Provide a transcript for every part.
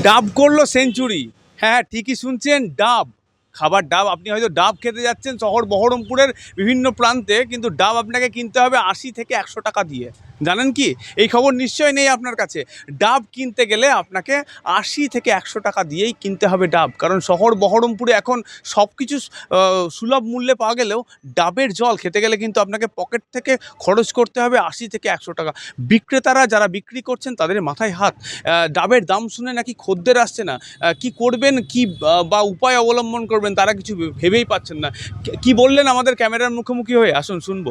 ডাব করল সেঞ্চুরি। হ্যাঁ হ্যাঁ ঠিকই শুনছেন, ডাব। খাবার ডাব, আপনি হয়তো ডাব খেতে যাচ্ছেন শহর বহরমপুরের বিভিন্ন প্রান্তে, কিন্তু ডাব আপনাকে কিনতে হবে আশি থেকে একশো টাকা দিয়ে। জানেন কি? এই খবর নিশ্চয় নেই আপনার কাছে। ডাব কিনতে গেলে আপনাকে আশি থেকে একশো টাকা দিয়েই কিনতে হবে ডাব। কারণ শহর বহরমপুরে এখন সব কিছু সুলভ মূল্যে পাওয়া গেলেও ডাবের জল খেতে গেলে কিন্তু আপনাকে পকেট থেকে খরচ করতে হবে আশি থেকে একশো টাকা। বিক্রেতারা যারা বিক্রি করছেন তাদের মাথায় হাত। ডাবের দাম শুনে নাকি খদ্দের আসছে না। কি করবেন, কি বা উপায় অবলম্বন করবেন তারা কিছু ভেবেই পাচ্ছেন না। কি বললেন আমাদের ক্যামেরার মুখোমুখি হয়ে? আসুন শুনব।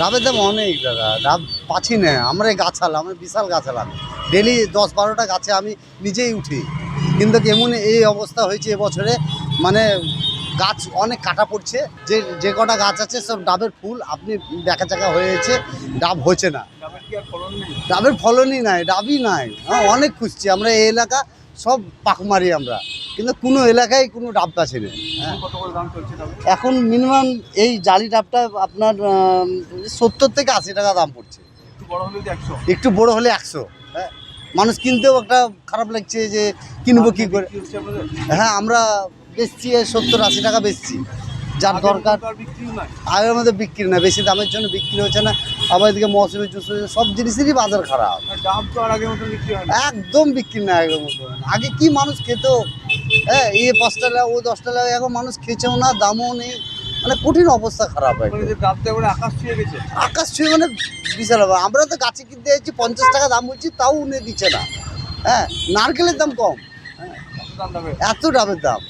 ডাবের দাম অনেক দাদা। ডাব পাচ্ছি না আমরা এই গাছাল আমার বিশাল গাছাল আমি ডেলি দশ বারোটা গাছে আমি নিজেই উঠি। কিন্তু কেমন এই অবস্থা হয়েছে এবছরে মানে গাছ অনেক কাটা পড়ছে যে যে কটা গাছ আছে সব ডাবের ফুল আপনি দেখা চাকা হয়েছে ডাব হচ্ছে না। ডাবের ফলনই নাই ডাবই নাই। হ্যাঁ অনেক খুঁজছি আমরা এই এলাকা সব পাক মারি আমরা। কিন্তু কোনো এলাকায় কোনো ডাব গাছে নেই হ্যাঁ। এখন মিনিমাম এই জালি ডাবটা আপনার সত্তর থেকে আশি টাকা দাম পড়ছে। একটু বড় হলে একশো। হ্যাঁ। মানুষ কিনতেও একটা খারাপ লাগছে যে কিনবো কি করে? হ্যাঁ আমরা বেচছি সত্তর আশি টাকা বেচছি। যার দরকার আগের মধ্যে বিক্রি না বেশি দামের জন্য বিক্রি হচ্ছে না। আবার এদিকে মৌসুমি চুসুমি সব জিনিসেরই বাজার খারাপ। একদম বিক্রি না আগের মতো আগে কি মানুষ খেত? হ্যাঁ এ পাঁচটা লাগা ও দশটা লাগা এখন মানুষ খেছেও না দামও নেই। মানে কঠিন অবস্থা খারাপ হয় এবারে আকাশ ছুঁয়ে গেছে। আকাশ ছুঁয়ে মানে বিশাল হবে আমরা তো গাছে কিনতে যাচ্ছি পঞ্চাশ টাকা দাম বলছি তাও উনি দিচ্ছে না। হ্যাঁ নারকেলের দাম কম। এত ডাবের দাম।